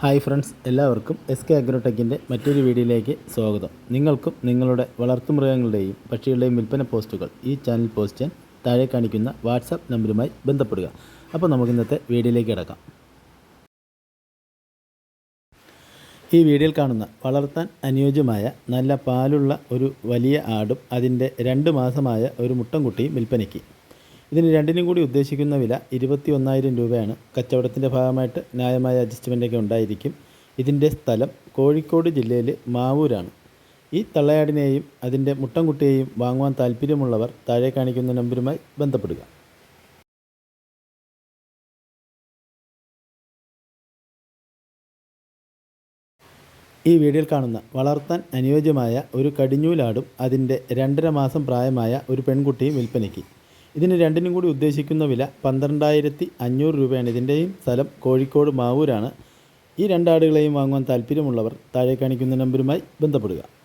Hi friends എല്ലാവർക്കും S K അഗ്രോടെക്കിന്റെ മറ്റൊരു വീഡിയോയിലേക്ക് സ്വാഗതം. നിങ്ങൾക്കും നിങ്ങളുടെ വളർത്തുമൃഗങ്ങളുടെയും പക്ഷികളുടെയും വിൽപ്പന പോസ്റ്റുകൾ ഈ ചാനൽ പോസ്റ്റ് ചെയ്യാൻ താഴെ കാണിക്കുന്ന വാട്സാപ്പ് നമ്പറുമായി ബന്ധപ്പെടുക. അപ്പോൾ നമുക്ക് ഇന്നത്തെ വീഡിയോയിലേക്ക് കിടക്കാം. ഈ വീഡിയോയിൽ കാണുന്ന വളർത്താൻ അനുയോജ്യമായ നല്ല പാലുള്ള ഒരു വലിയ ആടും അതിന്റെ രണ്ട് മാസമായ ഒരു മുട്ടൻകുട്ടിയും വിൽപ്പനയ്ക്ക്. ഇതിന് രണ്ടിനും കൂടി ഉദ്ദേശിക്കുന്ന വില ഇരുപത്തി ഒന്നായിരം രൂപയാണ്. കച്ചവടത്തിന്റെ ഭാഗമായിട്ട് ന്യായമായ അഡ്ജസ്റ്റ്മെന്റൊക്കെ ഉണ്ടായിരിക്കും. ഇതിന്റെ സ്ഥലം കോഴിക്കോട് ജില്ലയിൽ മാവൂരാണ്. ഈ തള്ളയാടിനെയും അതിന്റെ മുട്ടൻകുട്ടിയെയും വാങ്ങുവാൻ താല്പര്യമുള്ളവർ താഴെ കാണിക്കുന്ന നമ്പരുമായി ബന്ധപ്പെടുക. ഈ വീഡിയോയിൽ കാണുന്ന വളർത്താൻ അനുയോജ്യമായ ഒരു കടിഞ്ഞൂലാടും അതിന്റെ രണ്ടര മാസം പ്രായമായ ഒരു പെൺകുട്ടിയും വിൽപ്പനയ്ക്ക്. ഇതിന് രണ്ടിനും കൂടി ഉദ്ദേശിക്കുന്ന വില പന്ത്രണ്ടായിരത്തി അഞ്ഞൂറ് രൂപയാണ്. ഇതിന്റെയും സ്ഥലം കോഴിക്കോട് മാവൂരാണ്. ഈ രണ്ടാടുകളെയും വാങ്ങുവാൻ താല്പര്യമുള്ളവർ താഴെ കാണിക്കുന്ന നമ്പരുമായി ബന്ധപ്പെടുക.